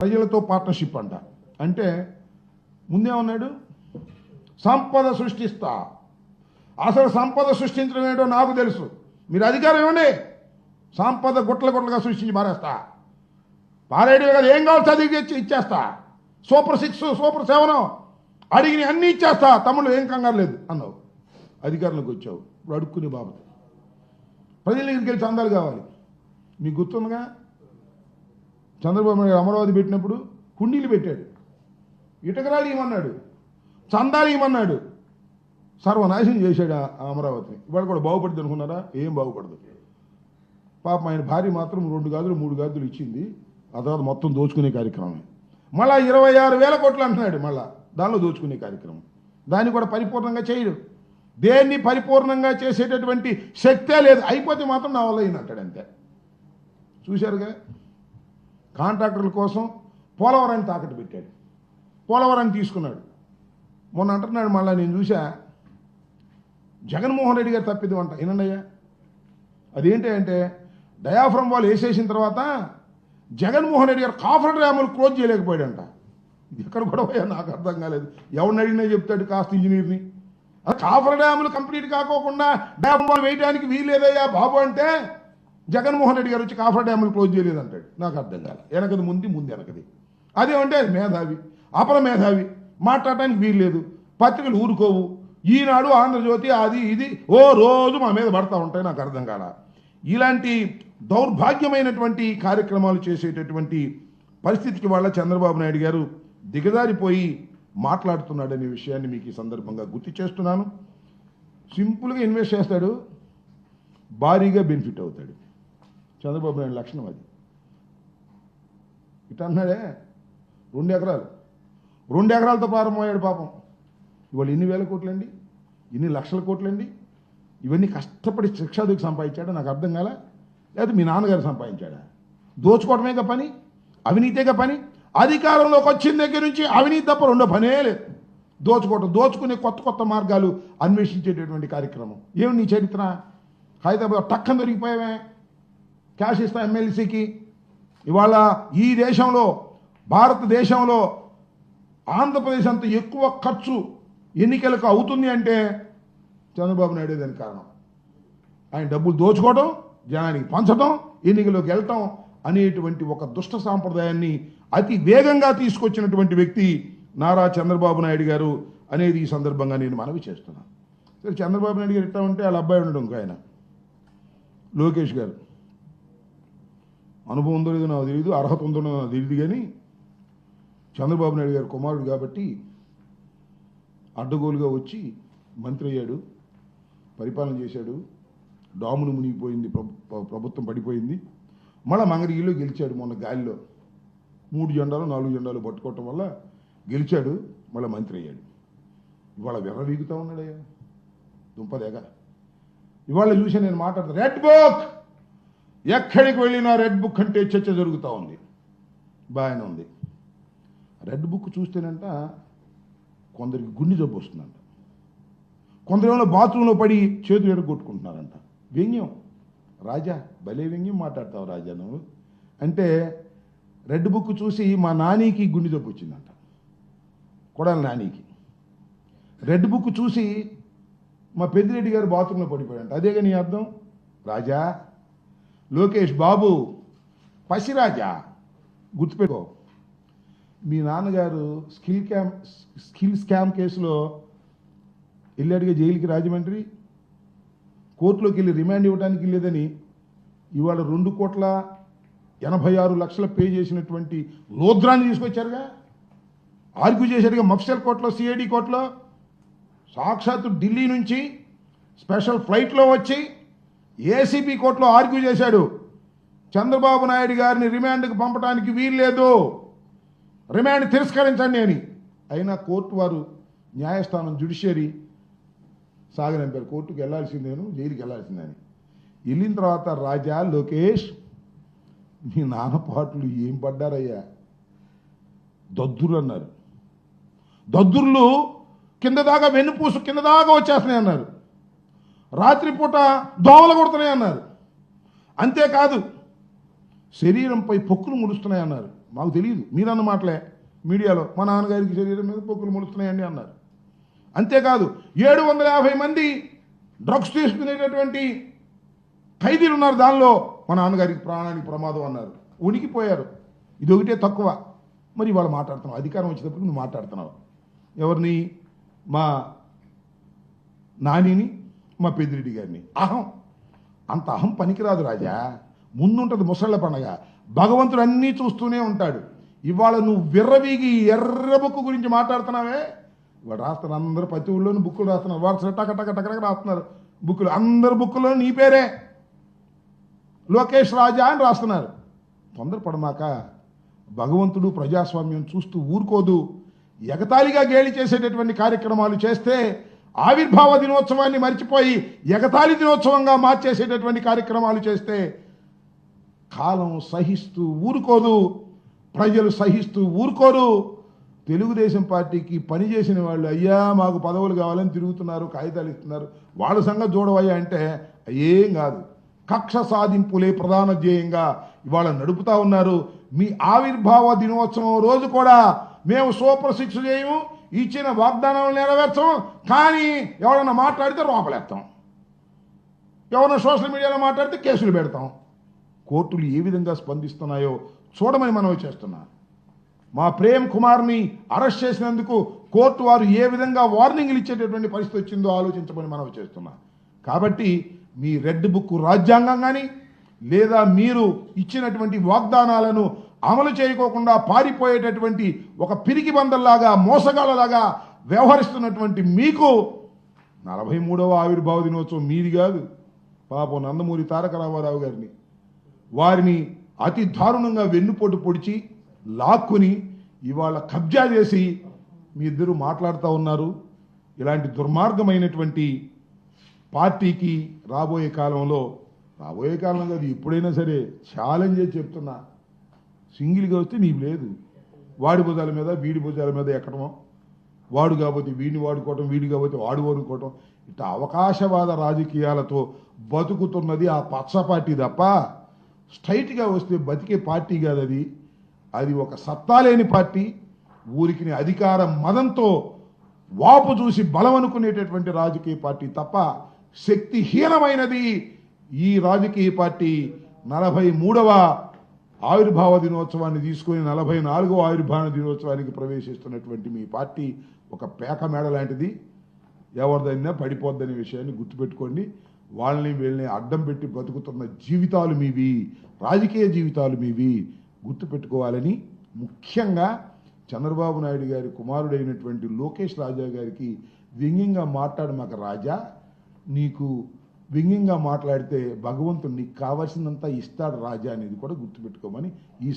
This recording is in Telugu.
ప్రజలతో పార్ట్నర్షిప్ అంట. అంటే ముందేమన్నాడు? సంపద సృష్టిస్తా. అసలు సంపద సృష్టించడం ఏంటో నాకు తెలుసు. మీరు అధికారం ఇవ్వండి. సంపద గుట్ల గుట్లగా సృష్టించి పారేస్తా పారేయడమే కదా ఏం కావాలి చదివి తెచ్చి ఇచ్చేస్తా. సూపర్ సిక్స్ సూపర్ సెవెన్ అడిగిన అన్నీ ఇచ్చేస్తా. తమ్ముడు ఏం కంగారు లేదు అన్నావు. అధికారంలోకి వచ్చావు. ఇప్పుడు అడుక్కునే బాబు ప్రజల దగ్గరికి వెళ్ళి చందాలు కావాలి. మీకు గుర్తుందిగా? చంద్రబాబు నాయుడు అమరావతి పెట్టినప్పుడు కుండీలు పెట్టాడు. ఇటకరాలు ఇవ్వమన్నాడు చందాలు ఇవ్వమన్నాడు సర్వనాశనం చేశాడు ఆ అమరావతిని. ఇవాళ కూడా బాగుపడుతుంది అనుకున్నారా? ఏం బాగుపడదు. పాపం ఆయన భార్య మాత్రం రెండు గాజులు మూడు గాజులు ఇచ్చింది. ఆ తర్వాత మొత్తం దోచుకునే కార్యక్రమం మళ్ళా ఇరవై ఆరు వేల కోట్లు అంటున్నాడు మళ్ళా. దానిలో దోచుకునే కార్యక్రమం. దాన్ని కూడా పరిపూర్ణంగా చేయడు. దేన్ని పరిపూర్ణంగా చేసేటటువంటి శక్తే లేదు. అయిపోతే మాత్రం నా వల్ల అయినట్టాడు అంతే. చూశారుగా? కాంట్రాక్టర్ల కోసం పోలవరాన్ని తాకట్టు పెట్టాడు. పోలవరాన్ని తీసుకున్నాడు. మొన్న అంటున్నాడు మళ్ళీ నేను చూసా జగన్మోహన్ రెడ్డి గారు తప్పిది అంట ఏనండయ్యా అదేంటి అంటే డయాఫ్రమ్ వాళ్ళు వేసేసిన తర్వాత జగన్మోహన్ రెడ్డి గారు కాఫర్ డ్యాములు క్లోజ్ చేయలేకపోయాడంట. ఇది ఎక్కడ కూడా నాకు అర్థం కాలేదు. ఎవరిని అడిగినా చెప్తాడు కాస్త ఇంజనీర్ని. కాఫర్ డ్యాములు కంప్లీట్ కాకోకుండా డ్యామ్ వాళ్ళు వేయడానికి వీలేదయ్యా బాబు అంటే జగన్మోహన్ రెడ్డి గారు వచ్చి కాఫర్ డ్యాములు క్లోజ్ చేయలేదు అంటాడు నాకు అర్థం కాలే. వెనకది ముందు ముందు వెనకది. అదేమంటే అది మేధావి అపర మేధావి మాట్లాడటానికి వీల్లేదు. పత్రికలు ఊరుకోవు. ఈనాడు ఆంధ్రజ్యోతి అది ఇది ఓ రోజు మా మీద పడతా ఉంటాయి నాకు అర్థం కాల. ఇలాంటి దౌర్భాగ్యమైనటువంటి కార్యక్రమాలు చేసేటటువంటి పరిస్థితికి వాళ్ళ చంద్రబాబు నాయుడు గారు దిగజారిపోయి మాట్లాడుతున్నాడనే విషయాన్ని మీకు ఈ సందర్భంగా గుర్తు చేస్తున్నాను. సింపుల్గా ఇన్వెస్ట్ చేస్తాడు. భారీగా బెనిఫిట్ అవుతాడు. చంద్రబాబు నాయుడు లక్షణం అది. ఇట్లా అన్నాడే రెండు ఎకరాలు. రెండు ఎకరాలతో ప్రారంభమయ్యాడు పాపం. ఇవాళ ఎన్ని వేల కోట్లండి ఎన్ని లక్షల కోట్లండి ఇవన్నీ కష్టపడి శిక్షాదికి సంపాదించాడా? నాకు అర్థం కాలే? లేదా మీ నాన్నగారు సంపాదించాడా? దోచుకోవడమేగా పని? అవినీతేగా పని? అధికారంలోకి వచ్చిన దగ్గర నుంచి అవినీతి తప్ప రెండో పనే లేదు. దోచుకోవటం దోచుకునే కొత్త కొత్త మార్గాలు అన్వేషించేటటువంటి కార్యక్రమం. ఏమి నీ చరిత్ర? హైదరాబాద్ టక్కన దొరికిపోయావే. క్యాష్ ఇస్తా ఎమ్మెల్సీకి ఇవాళ ఈ దేశంలో భారతదేశంలో ఆంధ్రప్రదేశ్ అంత ఎక్కువ ఖర్చు ఎన్నికలకు అవుతుంది అంటే చంద్రబాబు నాయుడు దానికి కారణం. ఆయన డబ్బులు దోచుకోవడం జనానికి పంచడం ఎన్నికలకు వెళ్ళటం అనేటువంటి ఒక దుష్ట సాంప్రదాయాన్ని అతి వేగంగా తీసుకొచ్చినటువంటి వ్యక్తి నారా చంద్రబాబు నాయుడు గారు అనేది ఈ సందర్భంగా నేను మనవి చేస్తున్నాను. సరే చంద్రబాబు నాయుడు గారు ఇట్లా ఉంటే వాళ్ళ అబ్బాయి ఉండడం ఇంకో ఆయన. లోకేష్ గారు. అనుభవం ఉందో లేదో నాకు తెలియదు అర్హత ఉందో నాకు తెలియదు కానీ చంద్రబాబు నాయుడు గారు కుమారుడు కాబట్టి అడ్డగోలుగా వచ్చి మంత్రి అయ్యాడు పరిపాలన చేశాడు. డామును మునిగిపోయింది ప్ర- ప్రభుత్వం పడిపోయింది. మళ్ళీ మంగళగిరిలో గెలిచాడు మొన్న గాలిలో. మూడు జెండాలు నాలుగు జెండాలు పట్టుకోవటం వల్ల గెలిచాడు మళ్ళీ మంత్రి అయ్యాడు. ఇవాళ విర్రవీగుతా ఉన్నాడయ్యా. దుంపదేగా. ఇవాళ చూసి నేను మాట్లాడతాను రెడ్ బుక్! ఎక్కడికి వెళ్ళినా రెడ్ బుక్ అంటే చర్చ జరుగుతూ ఉంది. బాగానే ఉంది. రెడ్ బుక్ చూస్తేనంట కొందరికి గుండె జబ్బు వస్తుందంట. కొందరేమో బాత్రూంలో పడి చేతులు ఎడగొట్టుకుంటున్నారంట. వ్యంగ్యం. రాజా భలే వ్యంగ్యం మాట్లాడతావు రాజా నువ్వు. అంటే రెడ్ బుక్ చూసి మా నానికి గుండె జబ్బు వచ్చిందంట. కొడాలి నానికి. రెడ్ బుక్ చూసి మా పెద్దిరెడ్డి గారు బాత్రూంలో పడిపోయాడంట అదేగా నీ అర్థం? రాజా లోకేష్ బాబు పసిరాజా? గుర్తుపెట్టుకో. మీ నాన్నగారు స్కిల్ క్యామ్ స్కిల్ స్కామ్ కేసులో వెళ్ళాడుగా జైలుకి రాజమండ్రి కోర్టులోకి వెళ్ళి రిమాండ్ ఇవ్వడానికి లేదని ఇవాళ రెండు కోట్ల ఎనభై ఆరు లక్షల పే చేసినటువంటి లోద్రాన్ని తీసుకొచ్చారుగా? ఆర్గ్యూ చేశాడుగా మఫ్సల్ కోర్టులో సిఐడి కోర్టులో? సాక్షాత్తు ఢిల్లీ నుంచి స్పెషల్ ఫ్లైట్లో వచ్చి ఏసీబీ కోర్టులో ఆర్గ్యూ చేశాడు. చంద్రబాబు నాయుడు గారిని రిమాండ్కి పంపడానికి వీల్లేదు. రిమాండ్ తిరస్కరించండి అని. అయినా కోర్టు వారు న్యాయస్థానం జుడిషియరీ సాగనంపారు కోర్టుకు వెళ్ళాల్సిందేను జైలుకి వెళ్ళాల్సిందని వెళ్ళిన తర్వాత రాజా లోకేష్ మీ నాన్న పాటలు ఏం పడ్డారయ్యా? దద్దురు అన్నారు దద్దుర్లు కింద దాకా వెన్నుపూసు కింద దాకా వచ్చేస్తున్నాయి అన్నారు రాత్రిపూట దోమలు కొడుతున్నాయి అన్నారు. అంతేకాదు శరీరంపై పొక్కులు ముడుస్తున్నాయి అన్నారు. మాకు తెలియదు మీరన్న మాటలే మీడియాలో. మా నాన్నగారికి శరీరం మీద పొక్కులు ముడుస్తున్నాయండి అన్నారు. అంతేకాదు ఏడు వందల యాభై మంది డ్రగ్స్ తీసుకునేటటువంటి ఖైదీలు ఉన్నారు దానిలో. మా నాన్నగారికి ప్రాణానికి ప్రమాదం అన్నారు. ఉనికిపోయారు. ఇది ఒకటే తక్కువ. మరి వాళ్ళు మాట్లాడుతున్నావు అధికారం వచ్చేటప్పుడు నువ్వు మాట్లాడుతున్నావు. ఎవరిని? మా నానిని మా పెద్దిరెడ్డి గారిని. అహం. అంత అహం పనికిరాదు రాజా. ముందుంటది ముసళ్ళ పండగ. భగవంతుడు అన్నీ చూస్తూనే ఉంటాడు. ఇవాళ నువ్వు విర్రవీగి ఎర్ర బుక్కు గురించి మాట్లాడుతున్నావే? వాడు రాస్తున్నారు అందరు ప్రతి ఊళ్ళోనూ బుక్కులు రాస్తున్నారు. వారు టక టక టక రాస్తున్నారు. బుక్కులు. అందరు బుక్కులో నీ పేరే. లోకేష్ రాజా అని రాస్తున్నారు. తొందరపడమాక భగవంతుడు ప్రజాస్వామ్యం చూస్తూ ఊరుకోదు. ఎగతాళిగా గేలి చేసేటటువంటి కార్యక్రమాలు చేస్తే ఆవిర్భావ దినోత్సవాన్ని మర్చిపోయి ఎగతాళి దినోత్సవంగా మార్చేసేటటువంటి కార్యక్రమాలు చేస్తే కాలం సహిస్తూ ఊరుకోదు ప్రజలు సహిస్తూ ఊరుకోరు. తెలుగుదేశం పార్టీకి పనిచేసిన వాళ్ళు అయ్యా మాకు పదవులు కావాలని తిరుగుతున్నారు కాగితాలు ఇస్తున్నారు వాళ్ళ సంగతి చూడవయ్యా అంటే ఏం కాదు. కక్ష సాధింపులే ప్రధాన ధ్యేయంగా ఇవాళ నడుపుతా ఉన్నారు. మీ ఆవిర్భావ దినోత్సవం రోజు కూడా మేము సూపర్ సిక్స్ చేయము ఇచ్చిన వాగ్దానాలు నెరవేర్చము. కానీ ఎవరన్నా మాట్లాడితే లోపలేస్తాం ఎవరన్నా సోషల్ మీడియాలో మాట్లాడితే కేసులు పెడతాం. కోర్టులు ఏ విధంగా స్పందిస్తున్నాయో చూడమని మనవి చేస్తున్నా. మా ప్రేమ్ కుమార్ని అరెస్ట్ చేసినందుకు కోర్టు వారు ఏ విధంగా వార్నింగ్లు ఇచ్చేటటువంటి పరిస్థితి వచ్చిందో ఆలోచించమని మనవి చేస్తున్నా. కాబట్టి మీ రెడ్ బుక్ రాజ్యాంగం కానీ లేదా మీరు ఇచ్చినటువంటి వాగ్దానాలను అమలు చేయకోకుండా పారిపోయేటటువంటి ఒక పిరికి బందల్లాగా మోసగాళ్ళలాగా వ్యవహరిస్తున్నటువంటి మీకు నలభై మూడవ ఆవిర్భావ దినోత్సవం మీది కాదు. పాపం నందమూరి తారక రామారావు గారిని. వారిని అతి దారుణంగా వెన్నుపోటు పొడిచి లాక్కుని ఇవాళ కబ్జా చేసి మీ ఇద్దరు మాట్లాడుతూ ఉన్నారు. ఇలాంటి దుర్మార్గమైనటువంటి పార్టీకి రాబోయే కాలంలో రాబోయే కాలం కాదు ఎప్పుడైనా సరే ఛాలెంజ్ చెప్తున్నా. సింగిల్గా వస్తే నీకు లేదు. వాడి భుజాల మీద వీడి భుజాల మీద ఎక్కడమో. వాడు కాబట్టి వీడిని వాడుకోవటం వీడి కాబట్టి వాడు వాడుకోవటం. ఇట్లా అవకాశవాద రాజకీయాలతో బతుకుతున్నది ఆ పచ్చ పార్టీ తప్ప స్ట్రైట్గా వస్తే బతికే పార్టీ కాదు అది. అది ఒక సత్తా లేని పార్టీ. ఊరికి అధికార మదంతో వాపు చూసి బలం అనుకునేటటువంటి రాజకీయ పార్టీ తప్ప శక్తిహీనమైనది ఈ రాజకీయ పార్టీ నలభై మూడవ ఆవిర్భావ దినోత్సవాన్ని తీసుకుని నలభై నాలుగో ఆవిర్భావ దినోత్సవానికి ప్రవేశిస్తున్నటువంటి మీ పార్టీ ఒక పేక మేడ లాంటిది. ఎవరిదైనా పడిపోద్దనే విషయాన్ని గుర్తుపెట్టుకోండి. వాళ్ళని వీళ్ళని అడ్డం పెట్టి బతుకుతున్న జీవితాలు మీవి రాజకీయ జీవితాలు మీవి గుర్తుపెట్టుకోవాలని ముఖ్యంగా చంద్రబాబు నాయుడు గారి కుమారుడైనటువంటి లోకేష్ రాజా గారికి వ్యంగ్యంగా మాట్లాడమాక రాజా నీకు వ్యంగ్యంగా మాట్లాడితే భగవంతుడు నీకు కావాల్సినంత ఇస్తాడు రాజా అనేది కూడా గుర్తుపెట్టుకోమని ఈ